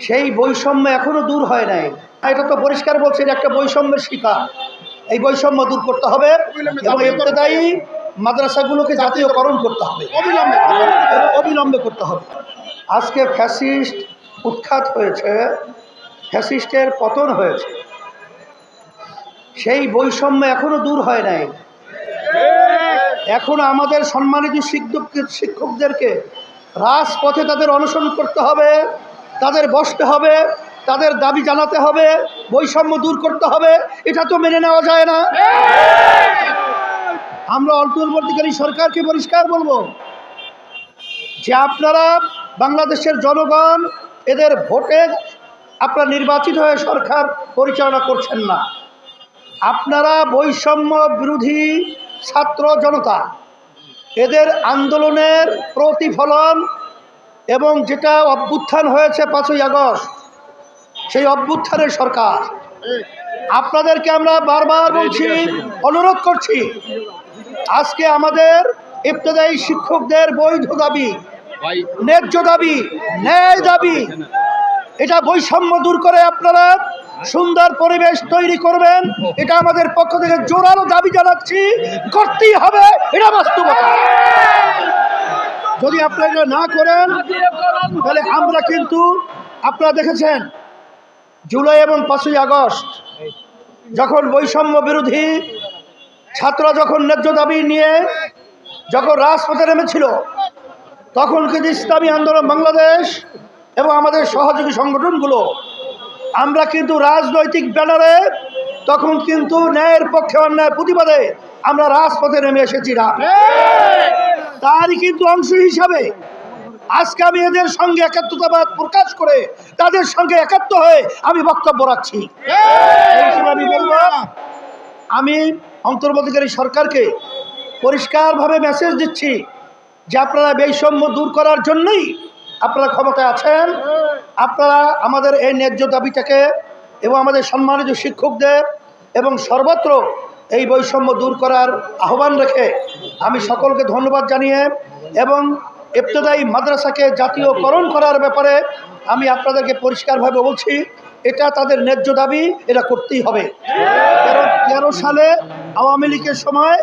সেই বৈষম্য এখনও দূর হয় নাই। এটা তো পরিষ্কার বলছে এটা একটা বৈষম্যের শিকার। এই বৈষম্য দূর করতে হবে এবং এবতদায়ী মাদ্রাসাগুলোকে জাতীয়করণ করতে হবে। অবিলম্বে। অবিলম্বে করতে হবে। আজকে ফ্যাসিস্ট উৎখাত হয়েছে ফ্যাসিস্টের পতন হয়েছে। সেই বৈষম্য এখনও দূর হয় নাই। এখন আমাদের সম্মানিত শিক্ষক শিক্ষকদেরকে রাজপথে তাদের অনশন করতে হবে। তাদের বসতে হবে, তাদের দাবি জানাতে হবে, বৈষম্য দূর করতে হবে, এটা তো মেনে নেওয়া যায় না। আমরা অন্তর্বর্তীকারী সরকারকে পরিষ্কার বলব যে আপনারা বাংলাদেশের জনগণ, এদের ভোটে আপনারা নির্বাচিত হয়ে সরকার পরিচালনা করছেন না। আপনারা বৈষম্য বিরোধী ছাত্র জনতা, এদের আন্দোলনের প্রতিফলন এবং যেটা অভ্যুত্থান হয়েছে পাঁচই আগস্ট, সেই অভ্যুত্থানের সরকার। আপনাদেরকে আমরা বারবার বলছি, অনুরোধ করছি, আজকে আমাদের ইবতদায়ী শিক্ষকদের বৈধ দাবি, ন্যায্য দাবি, ন্যায় দাবি, এটা বৈষম্য দূর করে আপনারা সুন্দর পরিবেশ তৈরি করবেন। এটা আমাদের পক্ষ থেকে জোরালো দাবি জানাচ্ছি, করতেই হবে, এটা বাস্তবতা। যদি আপনারা না করেন, তাহলে আমরা কিন্তু, আপনারা দেখেছেন, জুলাই এবং পাঁচই আগস্ট, যখন বৈষম্য বিরোধী ছাত্ররা যখন ন্যায্য দাবি নিয়ে যখন রাজপথে নেমেছিল, তখন কিন্তু ইসলামী আন্দোলন বাংলাদেশ এবং আমাদের সহযোগী সংগঠনগুলো, আমরা কিন্তু রাজনৈতিক ব্যানারে তখন কিন্তু ন্যায়ের পক্ষে অন্যায় প্রতিবাদে আমরা রাজপথে নেমে এসেছিলাম তারই কিন্তু অংশ হিসাবে আজকে আমি এদের সঙ্গে একাত্মতাবাদ প্রকাশ করে তাদের সঙ্গে একাত্ম হয়ে আমি বক্তব্য রাখছি। আমি অন্তর্বর্তীকারী সরকারকে পরিষ্কারভাবে মেসেজ দিচ্ছি যে আপনারা বৈষম্য দূর করার জন্যই আপনারা ক্ষমতায় আছেন। আপনারা আমাদের এই ন্যায্য দাবিটাকে এবং আমাদের সম্মানিত শিক্ষকদের এবং সর্বত্র এই বৈষম্য দূর করার আহ্বান রেখে আমি সকলকে ধন্যবাদ জানিয়ে এবং ইবতদায়ী মাদ্রাসাকে জাতীয়করণ করার ব্যাপারে আমি আপনাদেরকে পরিষ্কারভাবে বলছি, এটা তাদের ন্যায্য দাবি, এটা করতেই হবে। তেরো সালে আওয়ামী লীগের সময়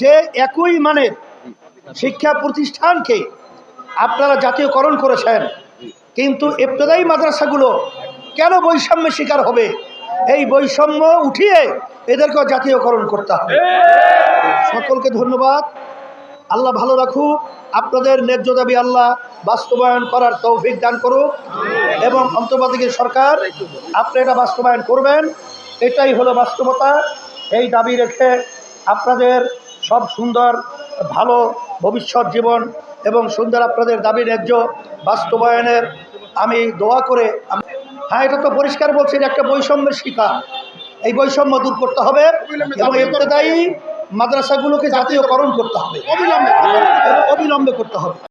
যে একই মানের শিক্ষা প্রতিষ্ঠানকে আপনারা জাতীয়করণ করেছেন, কিন্তু ইবতদায়ী মাদ্রাসাগুলো কেন বৈষম্যের শিকার হবে? এই বৈষম্য উঠিয়ে এদেরকেও জাতীয়করণ করতে হবে। সকলকে ধন্যবাদ। আল্লাহ ভালো রাখুক। আপনাদের ন্যায্য দাবি আল্লাহ বাস্তবায়ন করার তৌফিক দান করুক এবং অন্তর্বাদী সরকার, আপনি এটা বাস্তবায়ন করবেন। এটাই হলো বাস্তবতা। এই দাবি রেখে আপনাদের সব সুন্দর, ভালো ভবিষ্যৎ জীবন এবং সুন্দর আপনাদের দাবি ন্যায্য বাস্তবায়নের আমি দোয়া করে হ্যাঁ এটা তো পরিষ্কার বলছে একটা বৈষম্যের শিকার। এই বৈষম্য দূর করতে হবে এবং ইত্যাদি মাদ্রাসাগুলোকে জাতীয়করণ করতে হবে। অবিলম্বে। অবিলম্বে করতে হবে।